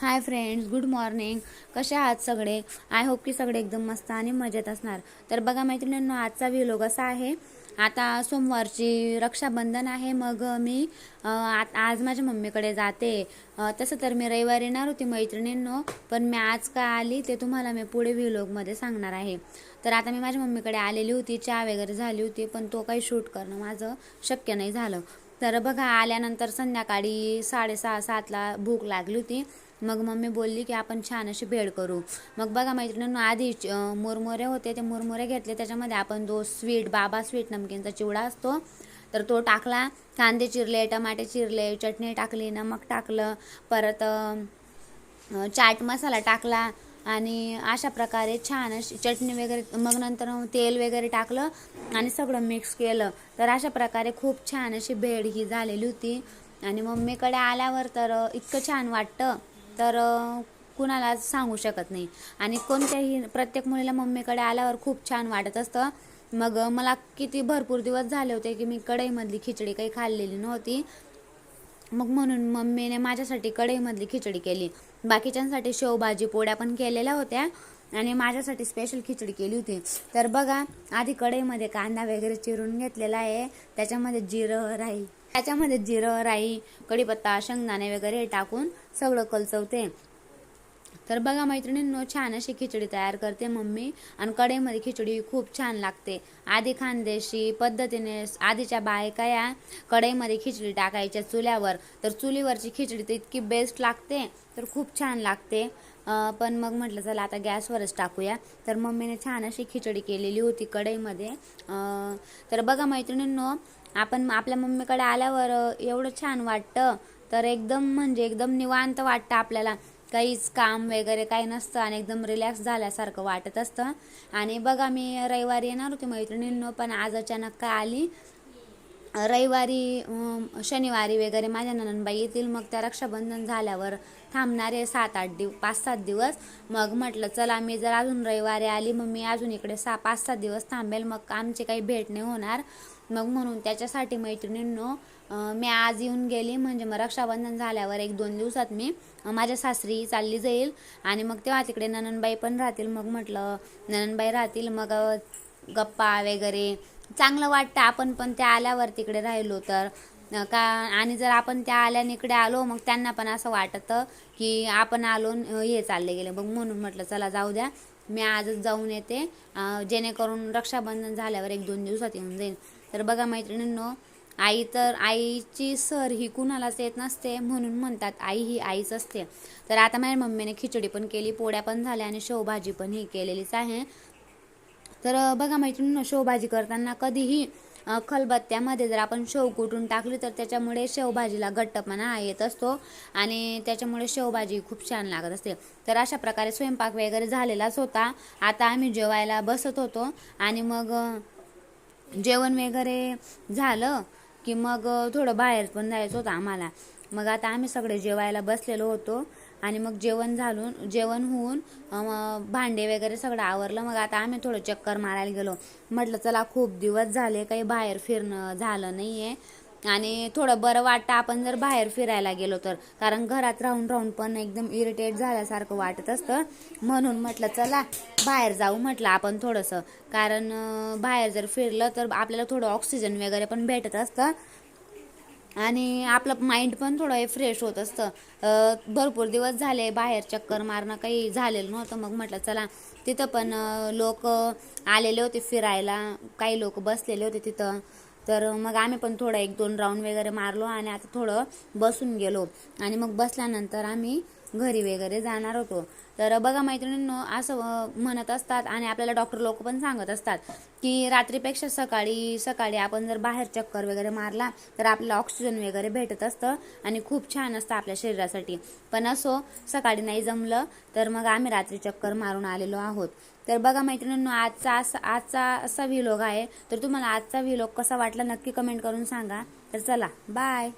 Hi friends good morning कसे आहात सगळे? आय होप की सगळे एकदम मस्त आणि मजेत असणार. तर बघा मैत्रिणींनो आजचा व्हिलोग असा आहे. आता सोमवारची रक्षाबंधन आहे. मग मी आ- आज माझ्या मम्मीकडे जाते. तसं तर मी रविवारी येणार होती मैत्रिणींनो पण मी आज का आली ते तुम्हाला मी पुढे व्हिलोगमध्ये सांगणार आहे. तर आता मी माझ्या मम्मीकडे आलेली होती चहा वगैरे झाली होती पण तो काही शूट करणं माझं शक्य नाही झालं. तर बघा आल्यानंतर संध्याकाळी साडेसहा सातला भूक लागली होती. मग मम्मी बोलली की आपण छान अशी भेळ करू. मग बघा मैत्रिणींनो आधी मुरमुरे होते ते मुरमुरे घेतले. त्याच्यामध्ये आपण जो स्वीट बाबा स्वीट नमकीनचा चिवडा असतो तर तो टाकला. कांदे चिरले टमाटे चिरले चटणी टाकली नमक टाकलं परत चाट मसाला टाकला आणि अशा प्रकारे छान अशी चटणी वगैरे मग नंतर तेल वगैरे टाकलं आणि सगळं मिक्स केलं. तर अशा प्रकारे खूप छान अशी भेळ ही झालेली होती. आणि मम्मीकडे आल्यावर तर इतकं छान वाटतं. तर कुणालाच कुणाला सांगू शकत नाही. आणि कोणत्याही प्रत्येक मुलीला मम्मीकडे आल्यावर खूप छान वाटत असतं. मग मला किती भरपूर दिवस झाले होते की मी कढईमधली खिचडी काही खाल्लेली नव्हती. मग म्हणून मम्मीने माझ्यासाठी कढईमधली खिचडी केली. बाकीच्यांसाठी शेवभाजी पोळ्या पण केलेल्या होत्या आणि माझ्यासाठी स्पेशल खिचडी केली होती. तर बघा आधी कढईमध्ये कांदा वगैरे चिरून घेतलेला आहे. त्याच्यामध्ये जिरं राई त्याच्यामध्ये जिरं राई कढीपत्ता शेंगदाणे वगैरे टाकून सगळं कलचवते तर बघा मैत्रिणींनो छान अशी खिचडी तयार करते मम्मी आणि कढईमध्ये खिचडी खूप छान लागते. आधी खानदेशी पद्धतीने आधीच्या बायका या कढईमध्ये खिचडी टाकायच्या चुल्यावर. तर चुलीवरची खिचडी तर इतकी बेस्ट लागते तर खूप छान लागते. पण मग म्हटलं चला आता गॅसवरच टाकूया. तर मम्मीने छान अशी खिचडी केलेली होती कढईमध्ये. अं, तर बघा मैत्रिणींनो आपण आपल्या मम्मीकडे आल्यावर एवढं छान वाटतं. तर एकदम म्हणजे एकदम निवांत वाटतं आपल्याला. काहीच काम वगैरे काही नसतं आणि एकदम रिलॅक्स झाल्यासारखं वाटत असतं. आणि बघा मी रविवारी येणार होती मैत्रिणींनो पण आज अचानक काय आली? रविवारी शनिवारी वगैरे माझ्या ननंदबाई येतील. मग त्या रक्षाबंधन झाल्यावर थांबणारे सात आठ दिव पाच सात दिवस. मग म्हटलं चला मी जर अजून रविवारी आली मग मी अजून इकडे सहा पाच सात दिवस थांबेल. मग आमची काही भेट नाही होणार. मग म्हणून त्याच्यासाठी मैत्रिणींनो मी आज येऊन गेली. म्हणजे मग रक्षाबंधन झाल्यावर एक दोन दिवसात मी माझ्या सासरी चालली जाईल. आणि मग तेव्हा तिकडे ननंदबाई पण राहतील. मग म्हटलं ननंदबाई राहतील. मग गप्पा वगैरे चांगलं वाटतं आपण पण त्या आल्यावर तिकडे राहिलो तर. का आणि जर आपण त्या आल्याने इकडे आलो मग त्यांना पण असं वाटतं की आपण आलो हे चालले गेले. मग म्हणून म्हटलं चला जाऊ द्या. मी आजच जाऊन येते. जेणेकरून रक्षाबंधन झाल्यावर एक दोन दिवसात येऊन जाईल तर बघा मैत्रिणींनो आई तर आईची सर ही कुणालाच येत नसते म्हणून म्हणतात आई ही आईच असते. तर आता माझ्या मम्मीने खिचडी पण केली पोळ्या पण झाल्या आणि शेवभाजी पण ही केलेलीच आहे. तर बघा मैत्रिणींनो शेवभाजी करताना कधीही खलबत्त्यामध्ये जर आपण शेव कुटून टाकली तर त्याच्यामुळे शेवभाजीला घट्टपणा येत असतो आणि त्याच्यामुळे शेवभाजी खूप छान लागत असते. तर अशा प्रकारे स्वयंपाक वगैरे झालेलाच होता. आता आम्ही जेवायला बसत होतो आणि मग जेवण वगैरे झालं की मग थोडं बाहेर पण जायचं होतं आम्हाला. मग आता आम्ही सगळे जेवायला बसलेलो होतो. आणि मग जेवण झालून जेवण होऊन भांडे वगैरे सगळं आवरलं. मग आता आम्ही थोडं चक्कर मारायला गेलो. म्हटलं चला खूप दिवस झाले काही बाहेर फिरणं झालं नाही आहे आणि थोडं बरं वाटतं आपण जर बाहेर फिरायला गेलो तर. कारण घरात राहून राहून पण एकदम इरिटेट झाल्यासारखं वाटत असतं. म्हणून म्हटलं चला बाहेर जाऊ म्हटलं आपण थोडंसं. कारण बाहेर जर फिरलं तर आपल्याला थोडं ऑक्सिजन वगैरे पण भेटत असतं. आणि आपलं माइंड पण थोडं फ्रेश होत असतं. भरपूर दिवस झाले बाहेर चक्कर मारणं काही झालेलं नव्हतं. मग म्हटलं चला तिथं पण लोक आलेले होते फिरायला. काही लोक बसलेले होते तिथं. तर मग आम्ही पण थोडं एक दोन राऊंड वगैरे मारलो आणि आता थोडं बसून गेलो. आणि मग बसल्यानंतर आम्ही घरी वगैरे जाणार होतो. तर बघा मैत्रिणींनो असं म्हणत असतात आणि आपल्याला डॉक्टर लोक पण सांगत असतात की रात्रीपेक्षा सकाळी सकाळी आपण जर बाहेर चक्कर वगैरे मारला तर आपल्याला ऑक्सिजन वगैरे भेटत असतं आणि खूप छान असतं आपल्या शरीरासाठी. पण असो सकाळी नाही जमलं तर मग आम्ही रात्री चक्कर मारून आलेलो आहोत. तर बघा मैत्रिणींनो आजचा असा आजचा असा व्हिलॉग आहे. तर तुम्हाला आजचा व्हिलॉग कसा वाटला नक्की कमेंट करून सांगा. तर चला बाय